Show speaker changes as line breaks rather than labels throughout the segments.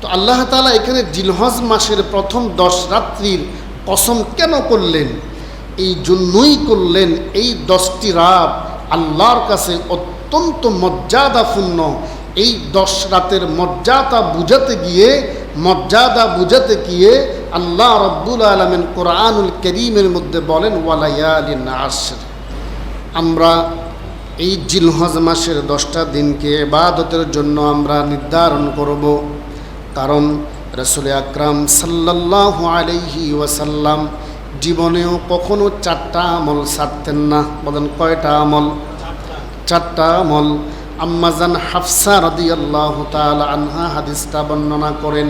তো আল্লাহ তালা এখানে জিলহজ মাসের প্রথম দশ রাত্রির কসম কেন করলেন? এই জন্যই করলেন এই দশটি রাত আল্লাহর কাছে অত্যন্ত মর্যাদাপূর্ণ। এই দশ রাতের মর্যাদা বুঝাতে গিয়ে, মর্যাদা বুঝাতে গিয়ে আল্লাহ রব্বুল আলমেন কোরআনুল করিমের মধ্যে বলেন, ওয়ালাইয়ালিন আশর আমরা এই জিলহজ মাসের দশটা দিনকে এবাদতের জন্য আমরা নির্ধারণ করব। কারণ রসুল আকরাম সাল্লাহ আলহি ওয়াসাল্লাম জীবনেও কখনো চারটা আমল ছাড়তেন না। বলেন কয়টা আমল? চারটা আমল। আম্মাজান হাফসা রদি আল্লাহ আনহা হাদিসটা বর্ণনা করেন,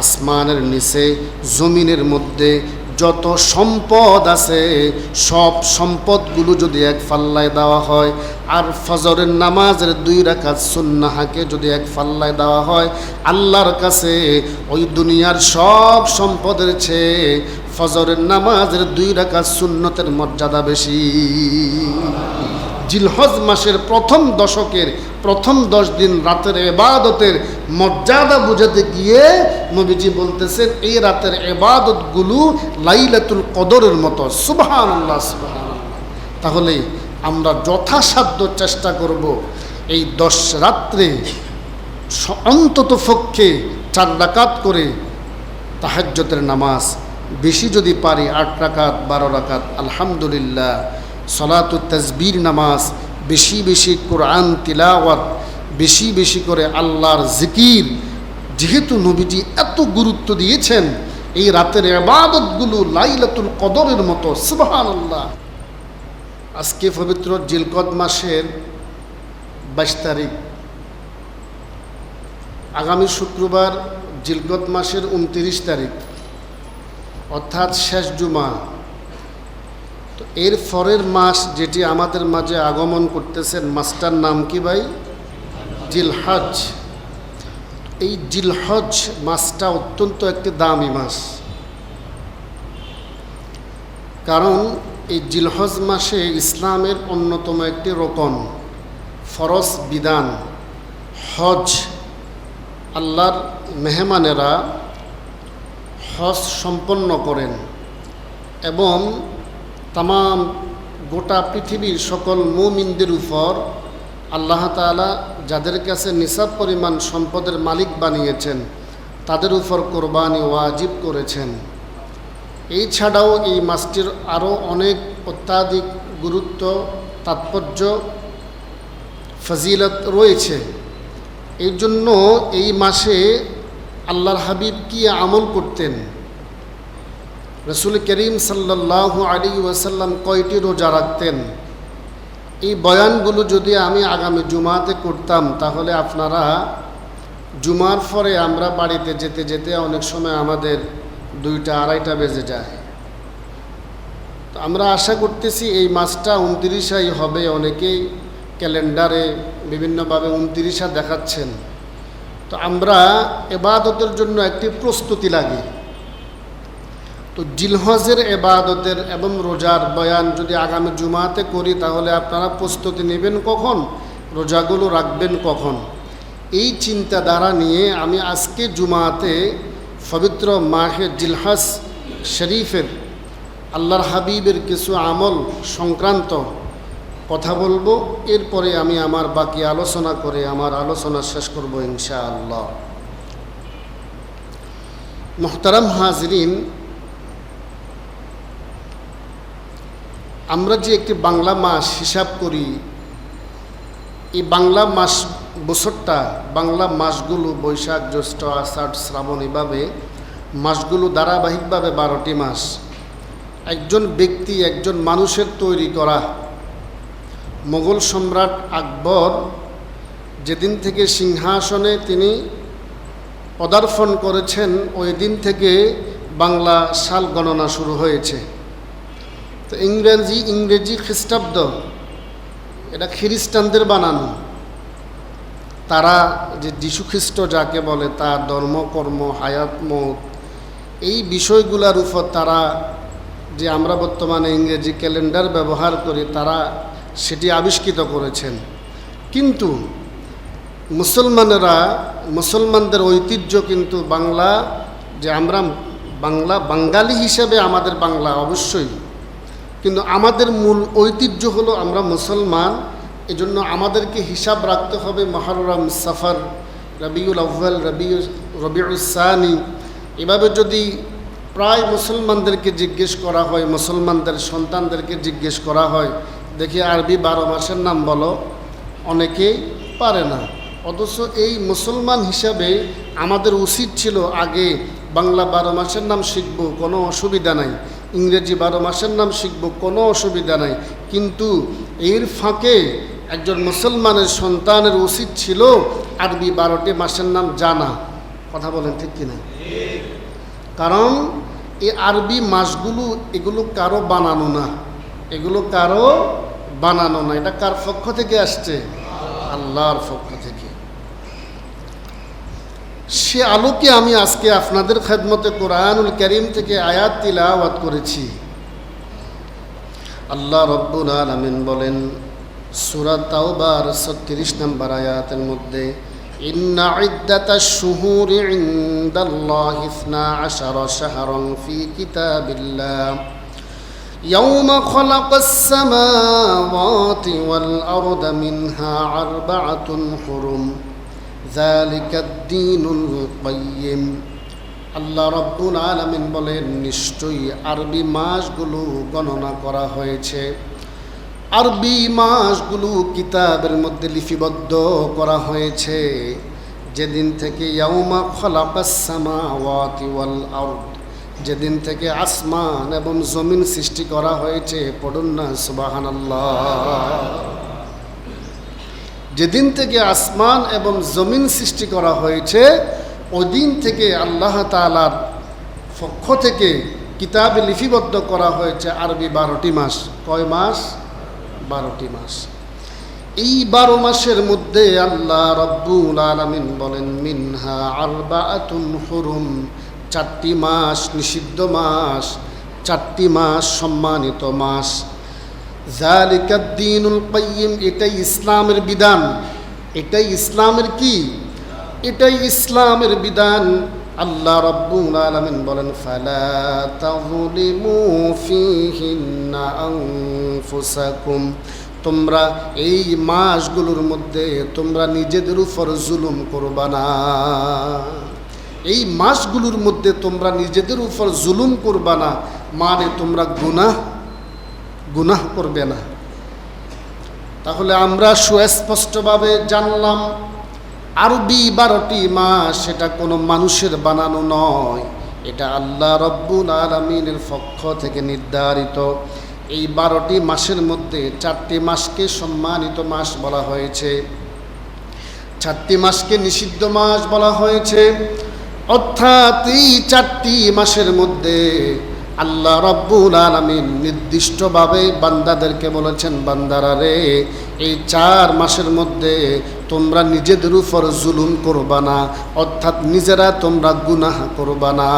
আসমানের নিচে, জমিনের মধ্যে যত সম্পদ আছে, সব সম্পদগুলো যদি এক ফাল্লায় দেওয়া হয়, আর ফজরের নামাজের দুই রাকাত সুন্নাহাকে যদি এক ফাল্লায় দেওয়া হয়, আল্লাহর কাছে ওই দুনিয়ার সব সম্পদের চেয়ে ফজরের নামাজের দুই রাকাত সুন্নতের মর্যাদা বেশি। জিলহজ মাসের প্রথম দশকের প্রথম দশ দিন রাতের এবাদতের মর্যাদা বুঝাতে গিয়ে নবীজি বলতেছেন, এই রাতের এবাদতগুলো লাইলাতুল কদরের মতো। সুবহান আল্লাহ তাহলে আমরা যথাসাধ্য চেষ্টা করব এই দশ রাত্রে অন্তত পক্ষে চার ডাকাত করে তাহাজ্যতের নামাজ। বেশি যদি পারি আট রাকাত, বারো রাকাত, আলহামদুলিল্লাহ। সলাতু তসবির নামাজ, বেশি বেশি কোরআন তিলাওয়াত, বেশি বেশি করে আল্লাহর জিকির। যেহেতু নবীজি এত গুরুত্ব দিয়েছেন, এই রাতের এবাদতগুলো লাইলাতুল কদরের মতো সুবহান আল্লাহ আজকে পবিত্র জিলকদ মাসের বাইশ তারিখ। আগামী শুক্রবার জিলকদ মাসের উনতিরিশ তারিখ। অর্থাৎ শেষ জুমা। তো এর পরের মাস যেটি আমাদের মাঝে আগমন করতেছেন, মাসটার নাম কি ভাই? জিলহজ। এই জিলহজ মাসটা অত্যন্ত একটি দামি মাস। কারণ এই জিলহজ মাসে ইসলামের অন্যতম একটি রোকন, ফরজ বিধান, হজ। আল্লাহর মেহমানেরা হজ সম্পন্ন করেন এবং তাম গোটা পৃথিবীর সকল মুমিনদের উপর আল্লাহ তাআলা যাদের কাছে নিসাব পরিমাণ সম্পদের মালিক বানিয়েছেন, তাদের উপর কোরবানি ওয়াজিব করেছেন। এই ছাড়াও এই মাসটির আরও অনেক অত্যাধিক গুরুত্ব, তাৎপর্য, ফজিলত রয়েছে। এই জন্য এই মাসে আল্লাহর হাবিব কি আমল করতেন? রসুল করিম সাল্লাহ আলী ওয়াসাল্লাম কয়টি রোজা রাখতেন? এই বয়ানগুলো যদি আমি আগামী জুমাতে করতাম, তাহলে আপনারা জুমার পরে আমরা বাড়িতে যেতে যেতে অনেক সময় আমাদের দুইটা আড়াইটা বেজে যায়। তো আমরা আশা করতেছি এই মাসটা উনতিরিশাই হবে, অনেকেই ক্যালেন্ডারে বিভিন্নভাবে উনতিরিশা দেখাচ্ছেন। তো আমরা এবাদতের জন্য একটি প্রস্তুতি লাগে। তো জিলহজের এবাদতের এবং রোজার বয়ান যদি আগামী জুমাতে করি, তাহলে আপনারা প্রস্তুতি নেবেন কখন? রোজাগুলো রাখবেন কখন? এই চিন্তাধারা নিয়ে আমি আজকে জুমাতে পবিত্র মাহে জিলহাস শরীফের আল্লাহর হাবিবের কিছু আমল সংক্রান্ত কথা বলব। এরপরে আমি আমার বাকি আলোচনা করে আমার আলোচনা শেষ করব ইনশাআল্লাহ। মোহতারাম হাজরিন আমরা যে একটি বাংলা মাস হিসাব করি, এই বাংলা মাস বছরটা, বাংলা মাসগুলো বৈশাখ, জ্যৈষ্ঠ, আষাঢ়, শ্রাবণ এভাবে মাসগুলো ধারাবাহিকভাবে বারোটি মাস। একজন ব্যক্তি, একজন মানুষের তৈরি করা মোগল সম্রাট আকবর যেদিন থেকে সিংহাসনে তিনি পদার্পণ করেছেন, ওই দিন থেকে বাংলা সাল গণনা শুরু হয়েছে। তো ইংরেজি ইংরেজি খ্রিস্টাব্দ, এটা খ্রিস্টানদের বানানো। তারা যে যীশুখ্রিস্ট যাকে বলে তার ধর্ম, কর্ম, হায়াত, মত, এই বিষয়গুলোর উপর তারা যে আমরা বর্তমানে ইংরেজি ক্যালেন্ডার ব্যবহার করি, তারা সেটি আবিষ্কৃত করেছেন। কিন্তু মুসলমানেরা, মুসলমানদের ঐতিহ্য কিন্তু বাংলা, যে আমরা বাংলা, বাঙালি হিসেবে আমাদের বাংলা অবশ্যই। কিন্তু আমাদের মূল ঐতিহ্য হলো আমরা মুসলমান, এজন্য আমাদেরকে হিসাব রাখতে হবে মহরম সফর, রবিউল আউ্বাল রবি রবিউসানি এভাবে যদি প্রায় মুসলমানদেরকে জিজ্ঞেস করা হয়, মুসলমানদের সন্তানদেরকে জিজ্ঞেস করা হয়, দেখি আরবি বারো মাসের নাম বলো, অনেকেই পারে না। অথচ এই মুসলমান হিসাবে আমাদের উচিত ছিল আগে বাংলা বারো মাসের নাম শিখব, কোনো অসুবিধা নাই। ইংরেজি বারো মাসের নাম শিখব, কোনো অসুবিধা নাই। কিন্তু এর ফাঁকে একজন মুসলমানের সন্তানের উচিত ছিল, আরবি বারোটি মাসের নাম জানা। কথা বলেন ঠিক কিনা? কারণ এই আরবি মাসগুলো, এগুলো কারও বানানো না। এগুলো কারও বানানো না। এটা কার পক্ষ থেকে আসছে? আল্লাহর পক্ষ থেকে। সে আলোকে আমি আজকে আপনাদের খেদমতে কোরআনুল করিম থেকে আয়াত তিলাওয়াত করেছি আল্লাহ রব্বুল আলমিন বলেন সুরাত তাওবার ছত্রিশ নম্বর আয়াতের মধ্যে إن عدة الشهور عند الله اثنا عشر شهرا في كتاب الله يوم خلق السماوات والأرض منها أربعة حرم ذلك الدين القيم আল্লাহ রব্বুল আলমিন বলেন, নিশ্চয়ই আরবি মাসগুলো গণনা করা হয়েছে। আরবি মাসগুলো কিতাবের মধ্যে লিপিবদ্ধ করা হয়েছে। যেদিন থেকে ইয়াউমা খলাকাসামাওয়াতি ওয়াল আরদ, যেদিন থেকে আসমান এবং জমিন সৃষ্টি করা হয়েছে, পড়ুন না, সুবাহানাল্লাহ। যেদিন থেকে আসমান এবং জমিন সৃষ্টি করা হয়েছে ওই দিন থেকে আল্লাহ তালার পক্ষ থেকে কিতাবে লিপিবদ্ধ করা হয়েছে আরবি বারোটি মাস। কয় মাস? বারোটি মাস। এই বারো মাসের মধ্যে আল্লাহ রব্বুল আলমিন বলেন, মিনহা আরবাআতুন হরুম। চারটি মাস নিষিদ্ধ মাস, চারটি মাস সম্মানিত মাস। কাইয়িম এটাই ইসলামের বিধান। এটাই ইসলামের কি? এটাই ইসলামের বিধান। আল্লাহ রব্বুল আলামিন বলেন, ফালা তোমরা এই মাসগুলোর মধ্যে তোমরা নিজেদের উপর জুলুম করবা না। এই মাসগুলোর মধ্যে তোমরা নিজেদের উপর জুলুম করবা না। মানে তোমরা গুনাহ গুনাহ করবে না। তাহলে আমরা সুস্পষ্টভাবে জানলাম, আরবি বারোটি মাস সেটা কোনো মানুষের বানানো নয়। এটা আল্লাহ রব্বুল আলমিনের পক্ষ থেকে নির্ধারিত। এই বারোটি মাসের মধ্যে চারটি মাসকে সম্মানিত মাস বলা হয়েছে। চারটি মাসকে নিষিদ্ধ মাস বলা হয়েছে। অর্থাৎ এই চারটি মাসের মধ্যে আল্লাহ রব্বুল আলমিন নির্দিষ্টভাবে বান্দাদেরকে বলেছেন, বান্দারা রে, এই চার মাসের মধ্যে তোমরা নিজেদের উপর জুলুম করবা না, অর্থাৎ নিজেরা তোমরা গুনাহ করবা না।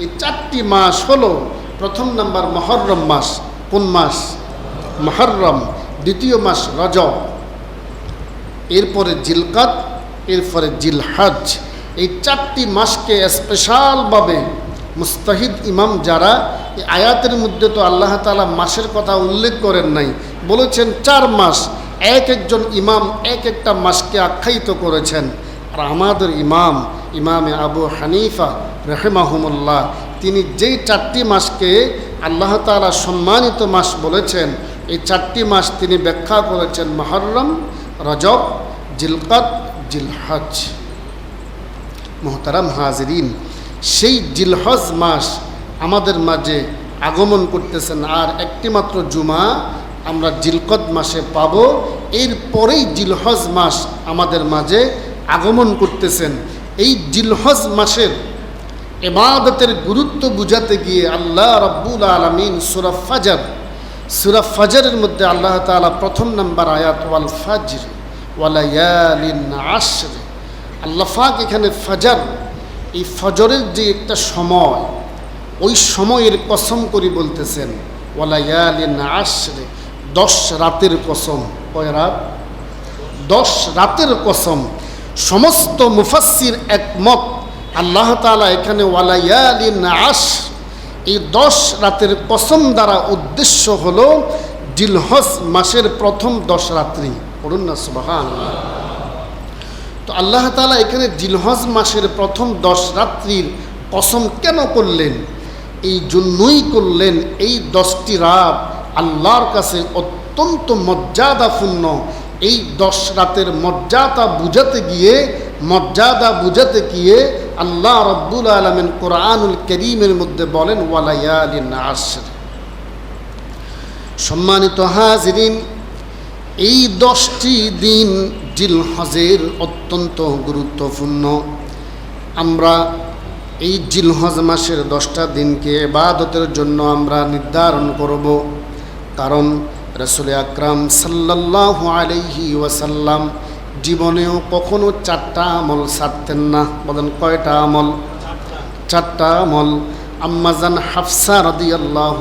এই চারটি মাস হলো প্রথম নাম্বার মহরম মাস। কোন মাস? মহরম। দ্বিতীয় মাস রজব। এরপরে জিলকাত, এরপরে জিলহাজ। এই চারটি মাসকে স্পেশালভাবে মুস্তাহিদ ইমাম যারা, এই আয়াতের মধ্যে তো আল্লাহ তালা মাসের কথা উল্লেখ করেন নাই। বলেছেন চার মাস, এক একজন ইমাম এক একটা মাসকে আখ্যায়িত করেছেন। আর আমাদের ইমাম, ইমামে আবু হানিফা রেহেমাহমুল্লাহ, তিনি যেই চারটি মাসকে আল্লাহ তালা সম্মানিত মাস বলেছেন, এই চারটি মাস তিনি ব্যাখ্যা করেছেন মহরম, রজব, জিলকত, জিলহজ। মোহতারাম হাজরিন সেই জিলহজ মাস আমাদের মাঝে আগমন করতেছেন। আর একটিমাত্র জুমা আমরা জিলকত মাসে পাব। এরপরেই জিলহজ মাস আমাদের মাঝে আগমন করতেছেন। এই জিলহজ মাসের এবাদতের গুরুত্ব বুঝাতে গিয়ে আল্লাহ রব্বুল আলমিন সুরা ফাজার, সুরা ফাজারের মধ্যে আল্লাহ তালা প্রথম নাম্বার আয়াত, ওয়াল ফাজর ওয়ালায়ালিন আশরে। আল্লাহ ফাক এখানে ফাজার এই ফজরের যে একটা সময়, ওই সময়ের কসম করি বলতেছেন ওয়ালায়ালিন আশরে দশ রাতের কসম। রাত? দশ রাতের কসম। সমস্ত মুফাসির একমত, আল্লাহ তালা এখানে ওয়ালাইয়ালিন আশ এই দশ রাতের কসম দ্বারা উদ্দেশ্য হল জিলহজ মাসের প্রথম দশ রাত্রি। পড়ুন না সুবাহান তো আল্লাহ তালা এখানে জিলহজ মাসের প্রথম দশ রাত্রির কসম কেন করলেন? এই জন্যই করলেন এই দশটি রাত আল্লাহর কাছে অত্যন্ত মর্যাদাপূর্ণ। এই দশ রাতের মর্যাদা বুঝাতে গিয়ে, মর্যাদা বুঝাতে গিয়ে আল্লাহ রব্বুল আলমিন কোরআনুল করিমের মধ্যে বলেন, ওয়ালাইয়ালিন আশর। সম্মানিত হাজরিন এই দশটি দিন জিল হজের অত্যন্ত গুরুত্বপূর্ণ। আমরা এই জিলহজ মাসের দশটা দিনকে এবাদতের জন্য আমরা নির্ধারণ করব। কারণ রসুল আকরাম সাল্লাহ আলহি ওয়াসাল্লাম জীবনেও কখনো চারটা আমল ছাড়তেন না। বলেন কয়টা আমল? চারটা আমল। আম্মাজান হাফসা রদি আল্লাহ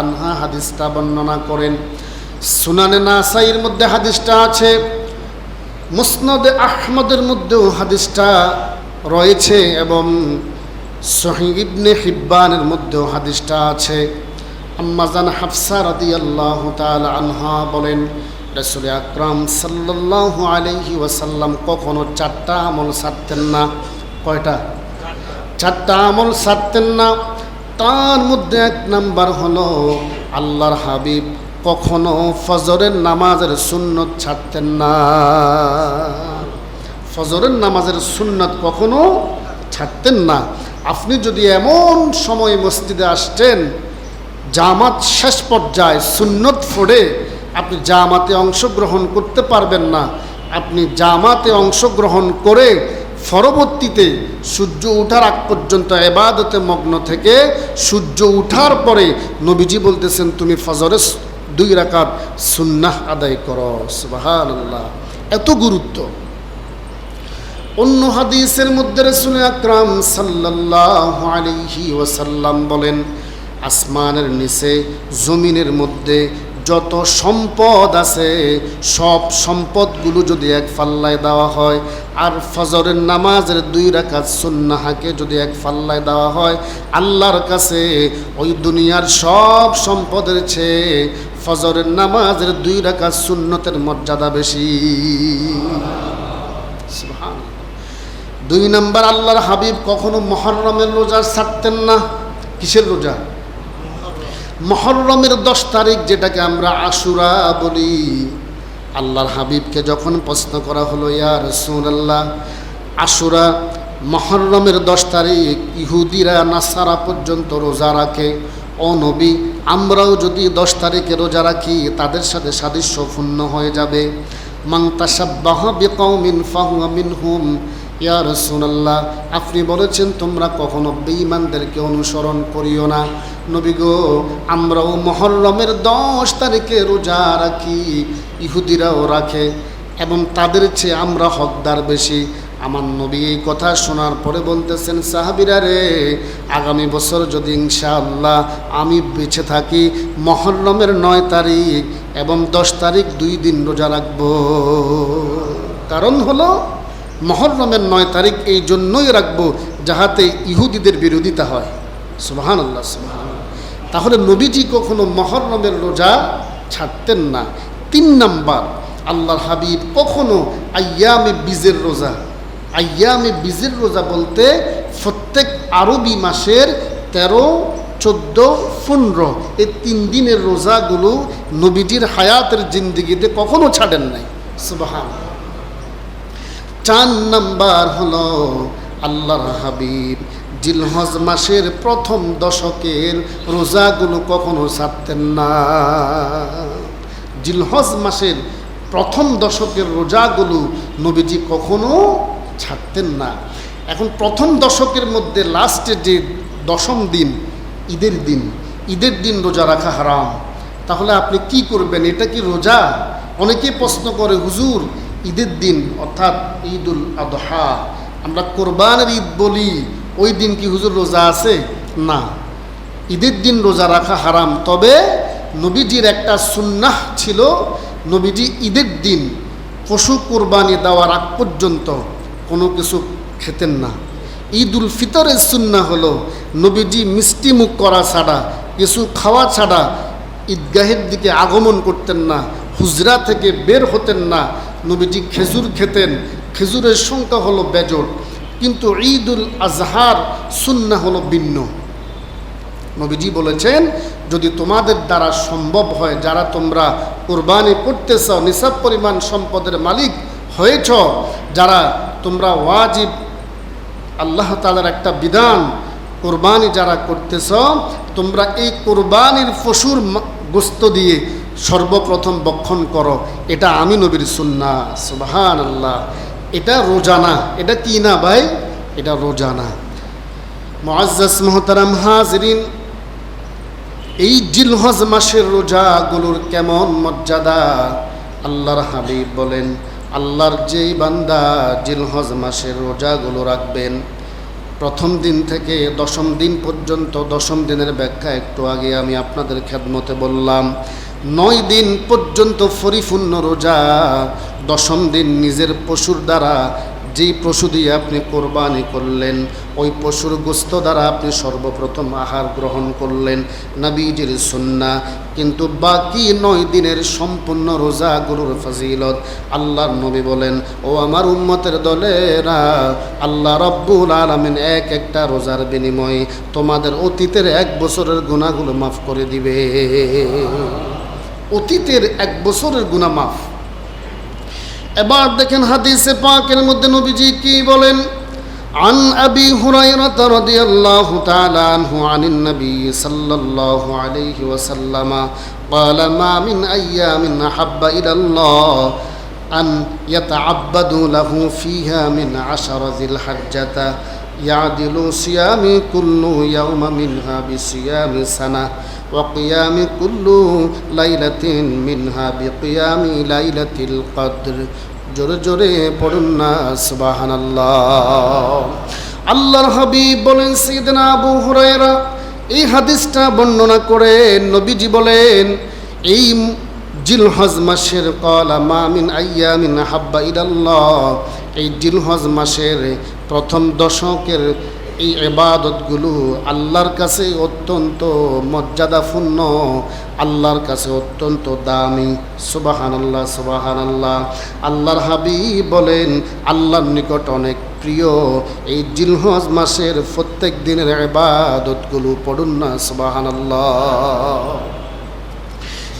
আনহা হাদিসটা বর্ণনা করেন। সুনানে নাসাইয়ের মধ্যে হাদিসটা আছে, মুসনদে আহমদের মধ্যেও হাদিসটা রয়েছে এবং সহি ইবনে হিব্বানের মধ্যেও হাদিসটা আছে। আম্মাজান হাফসা রদি আল্লাহ আনহা বলেন, রসুল আকরাম সাল্লাহ আলহি ওয়াসাল্লাম কখনো চারটা আমল ছাড়তেন না। কয়টা? চারটা আমল ছাড়তেন না। তার মধ্যে এক নাম্বার হলো আল্লাহর হাবিব। কখনো ফজরের নামাজের সুন্নত ছাড়তেন না। ফজরের নামাজের সুন্নত কখনো ছাড়তেন না। আপনি যদি এমন সময় মসজিদে আসতেন, জামাত শেষ পর্যায়ে সুন্নত ফোড়ে, আপনি জামাতে অংশগ্রহণ করতে পারবেন না। আপনি জামাতে অংশগ্রহণ করে পরবর্তীতে সূর্য ওঠার আগ পর্যন্ত এবাদতে মগ্ন থেকে সূর্য উঠার পরে নবীজি বলতেছেন, তুমি ফজরে দুই রাকাত সুন্নাহ আদায় করো সুবাহান এত গুরুত্ব। অন্য হাদিসের মধ্যে রসুল আকরাম সাল্লাহ আলিহি ওয়াসাল্লাম বলেন, আসমানের নিচে, জমিনের মধ্যে যত সম্পদ আছে, সব সম্পদগুলো যদি এক ফাল্লায় দেওয়া হয়, আর ফজরের নামাজের দুই রাকাত সুন্নাহাকে যদি এক ফাল্লায় দেওয়া হয়, আল্লাহর কাছে ওই দুনিয়ার সব সম্পদের চেয়ে ফজরের নামাজের দুই রাখা সুন্নতের মর্যাদা বেশি। দুই নম্বর, আল্লাহর হাবিব কখনো মহরমের রোজা ছাড়তেন না। কিসের রোজা? মহরমের দশ তারিখ যেটাকে আমরা আশুরা বলি। আল্লাহর হাবিবকে যখন প্রশ্ন করা হলো ইয়ার আল্লাহ আশুরা মহরমের দশ তারিখ ইহুদিরা, নাসারা পর্যন্ত রোজা রাখে? ও নবী আমরাও যদি দশ তারিখে রোজা রাখি, তাদের সাথে সাদৃশ্যপূর্ণ হয়ে যাবে। ইয়া আপনি বলেছেন তোমরা কখনো বেঈমানদেরকে অনুসরণ করিও না। নবী গো, আমরাও মহরমের দশ তারিখে রোজা রাখি, ইহুদিরাও রাখে, এবং তাদের চেয়ে আমরা হকদার বেশি। আমার নবী এই কথা শোনার পরে বলতেছেন, সাহাবিরা রে, আগামী বছর যদি ইনশাআল্লাহ আমি বেঁচে থাকি, মহরমের নয় তারিখ এবং দশ তারিখ দুই দিন রোজা রাখব। কারণ হলো, মহরমের নয় তারিখ এই জন্যই রাখব যাহাতে ইহুদিদের বিরোধিতা হয়। সুবাহান আল্লাহ সুবাহান তাহলে নবীজি কখনো মহরমের রোজা ছাড়তেন না। তিন নাম্বার, আল্লাহর হাবিব কখনো আয়ামে বীজের রোজা আয়ামে বিজির রোজা বলতে প্রত্যেক আরবি মাসের তেরো, চোদ্দ, পনেরো। এই তিন দিনের রোজাগুলো নবীজির হায়াতের জিন্দিগিতে কখনো ছাড়েন নাই। সুবাহান চার নাম্বার হলো আল্লাহর হাবিব। জিলহজ মাসের প্রথম দশকের রোজাগুলো কখনো ছাড়তেন না। জিলহজ মাসের প্রথম দশকের রোজাগুলো নবীজি কখনো ছাড়তেন না। এখন প্রথম দশকের মধ্যে লাস্টে যে দশম দিন, ঈদের দিন ঈদের দিন রোজা রাখা হারাম। তাহলে আপনি কি করবেন? এটা কি রোজা? অনেকে প্রশ্ন করে, হুজুর, ঈদের দিন, অর্থাৎ ঈদুল আদহা, আমরা কোরবানের ঈদ বলি, ওই দিন কি হুজুর রোজা আছে? না। ঈদের দিন রোজা রাখা হারাম। তবে নবীজির একটা সুন্নাহ ছিল, নবীজি ঈদের দিন পশু কোরবানি দেওয়ার আগ পর্যন্ত কোনো কিছু খেতেন না। ঈদ উল ফিতরের সুন্না হলো নবীজি মিষ্টি মুখ করা ছাড়া, কিছু খাওয়া ছাড়া ঈদগাহের দিকে আগমন করতেন না, হুজরা থেকে বের হতেন না। নবীজি খেজুর খেতেন, খেজুরের সংখ্যা হলো বেজট কিন্তু ঈদ উল আজহার সুন্না হলো ভিন্ন। নবীজি বলেছেন, যদি তোমাদের দ্বারা সম্ভব হয়, যারা তোমরা কোরবানি করতেছ নিসাব পরিমাণ সম্পদের মালিক হয়েছ, যারা তোমরা ওয়াজিব আল্লাহ তালার একটা বিধান, কোরবানি যারা করতেছ, তোমরা এই কোরবানির পশুর গোস্ত দিয়ে সর্বপ্রথম বক্ষণ করো। এটা আমি নবীর সুন্না সুবাহান আল্লাহ এটা রোজানা এটা কি না ভাই? এটা রোজানা মুআজ্জাজ মোহতারাম হাজরিন, এই জিলহজ মাসের রোজাগুলোর কেমন মর্যাদা? আল্লাহর হাবিব বলেন আল্লাহর যেই বান্দা জিলহজ মাসের রোজাগুলো রাখবেন, প্রথম দিন থেকে দশম দিন পর্যন্ত, দশম দিনের ব্যাখ্যা একটু আগে আমি আপনাদের খেদমতে বললাম, নয় দিন পর্যন্ত পরিপূর্ণ রোজা, দশম দিন নিজের পশুর দ্বারা যেই পশু দিয়ে আপনি কোরবানি করলেন, ওই পশুর গোস্ত দ্বারা আপনি সর্বপ্রথম আহার গ্রহণ করলেন, নবীজির সুন্না কিন্তু বাকি নয় দিনের সম্পূর্ণ রোজা গুরুর ফজিলত আল্লাহর নবী বলেন, ও আমার উম্মতের দলেরা, আল্লাহ রব্বুল আলমিন এক একটা রোজার বিনিময়ে তোমাদের অতীতের এক বছরের গুণাগুলো মাফ করে দিবে। অতীতের এক বছরের গুণা মাফ। এবার দেখেন হাদিসে পাকের মধ্যে নবীজি কি বলেন عن أبي هريرة رضي الله تعالى عنه عن النبي صلى الله عليه وسلم قال ما من أيام أحب إلى الله أن يتعبدوا له فيها من عشر ذي الحجة يعدل صيام كل يوم منها بصيام سنة وقيام كل ليلة منها بقيام ليلة القدر জোরে জোরে পড়ুন না সুবাহান আল্লাহর হাবিব বলেন সৈয়দনা আবু হুরায়রা এই হাদিসটা বর্ণনা করে নবীজি বলেন এই জিলহজ মাসের কলা মামিন আইয়ামিন হাব্বা ইলাল্লাহ এই জিলহজ মাসের প্রথম দশকের এই এবাদতগুলো আল্লাহর কাছে অত্যন্ত মর্যাদাপূর্ণ, আল্লাহর কাছে অত্যন্ত দামি। সুবাহান আল্লাহ সুবাহান আল্লাহ আল্লাহর হাবিব বলেন, আল্লাহর নিকট অনেক প্রিয়। এই জিলহজ মাসের প্রত্যেক দিনের এবাদতগুলো পড়ুন না সুবাহান আল্লাহ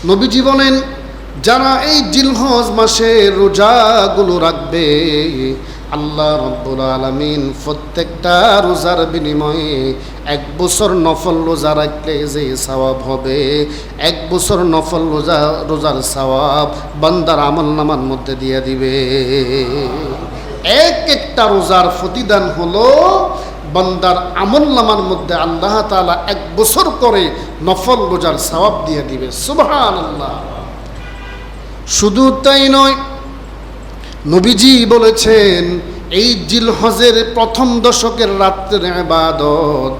নবীজি বলেন, যারা এই জিলহজ মাসে রোজাগুলো রাখবে আল্লাহ রব্বুল আলমিন প্রত্যেকটা রোজার বিনিময়ে এক বছর নফল রোজা রাখলে যে সওয়াব হবে, এক বছর নফল রোজা, রোজার সওয়াব বান্দার আমল নামার মধ্যে দিয়ে দিবে। এক একটা রোজার প্রতিদান হলো বান্দার আমল নামার মধ্যে আল্লাহ তাআলা এক বছর করে নফল রোজার সওয়াব দিয়ে দিবে। সুবহান আল্লাহ শুধু তাই নয় নবীজি বলেছেন, এই জিলহজের প্রথম দশকের রাত্রের এবাদত,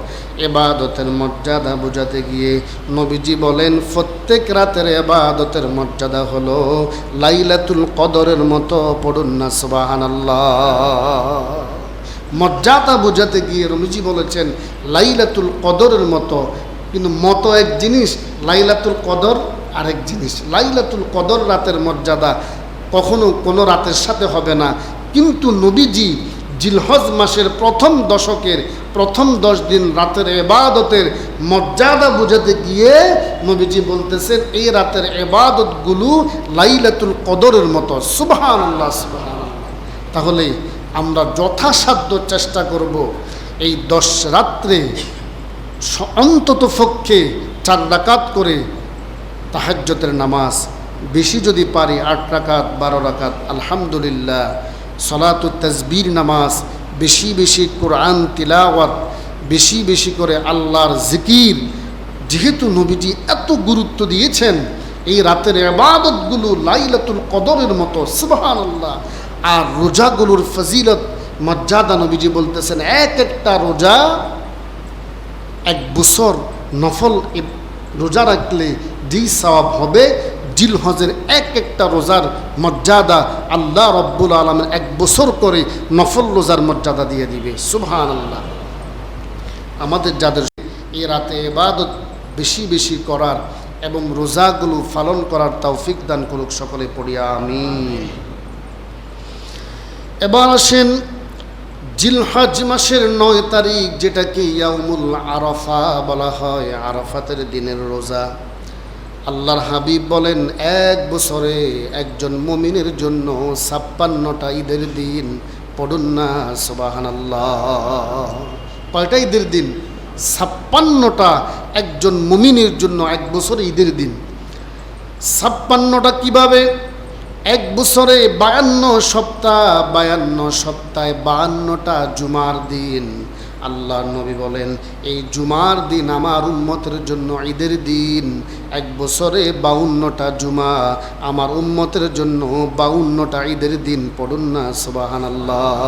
এবাদতের মর্যাদা বোঝাতে গিয়ে নবীজি বলেন, প্রত্যেক রাতের এবাদতের মর্যাদা হলো লাইলাতুল কদরের মতো পড়ুন না সুবাহান মর্যাদা বোঝাতে গিয়ে নবীজি বলেছেন, লাইলাতুল কদরের মতো, কিন্তু মতো এক জিনিস, লাইলাতুল কদর আরেক জিনিস। লাইলাতুল কদর রাতের মর্যাদা কখনো কোনো রাতের সাথে হবে না। কিন্তু নবীজি জিলহজ মাসের প্রথম দশকের প্রথম দশ দিন রাতের এবাদতের মর্যাদা বুঝাতে গিয়ে নবীজি বলতেছেন, এই রাতের এবাদতগুলো লাইলাতুল কদরের মতো। সুবহান আল্লাহ সুবহান তাহলে আমরা যথাসাধ্য চেষ্টা করব এই দশ রাত্রে অন্তত পক্ষে চার ডাকাত করে তাহাজ্যতের নামাজ বেশি যদি পারি, আট রাকাত, বারো রাকাত, আলহামদুলিল্লাহ, সলাতু তসবির নামাজ, বেশি বেশি কোরআন তিলাওয়াত, বেশি বেশি করে আল্লাহর জিকির, যেহেতু নবীজি এত গুরুত্ব দিয়েছেন, এই রাতের এবাদতগুলো লাইলাতুল কদরের মতো সুবহান আল্লাহ আর রোজাগুলোর ফজিলত মর্যাদা নবীজি বলতেছেন, এক একটা রোজা এক বছর নফল রোজা রাখলে যেই সওয়াব হবে জিলহজের এক একটা রোজার মর্যাদা আল্লাহ রব্বুল আলমের এক বছর করে নফল রোজার মর্যাদা দিয়ে দিবে। সুবহান আল্লাহ আমাদের যাদের এই রাতে এবাদত বেশি বেশি করার এবং রোজাগুলো পালন করার তৌফিক দান করুক সকলে পড়িয়া আমি এবার আসেন জিলহাজ মাসের নয় তারিখ, যেটাকে ইয়াউমুল আরফা বলা হয়, আরফাতের দিনের রোজা। আল্লাহর হাবিব বলেন, এক বছরে একজন মমিনের জন্য ছাপ্পান্নটা ঈদের দিন পড়ুন না সোবাহান আল্লাহ কয়টা ঈদের দিন, ছাপ্পান্নটা একজন মমিনের জন্য এক বছরে ঈদের দিন। ছাপ্পান্নটা কীভাবে? এক বছরে বায়ান্ন সপ্তাহ, বায়ান্ন সপ্তাহে বায়ান্নটা জুমার দিন। আল্লাহ নবী বলেন, এই জুমার দিন আমার উম্মতের জন্য ঈদের দিন। এক বছরে বাউন্নটা জুমা। আমার উম্মতের জন্য বাউন্নটা ঈদের দিন পড়ুন না সুবাহান আল্লাহ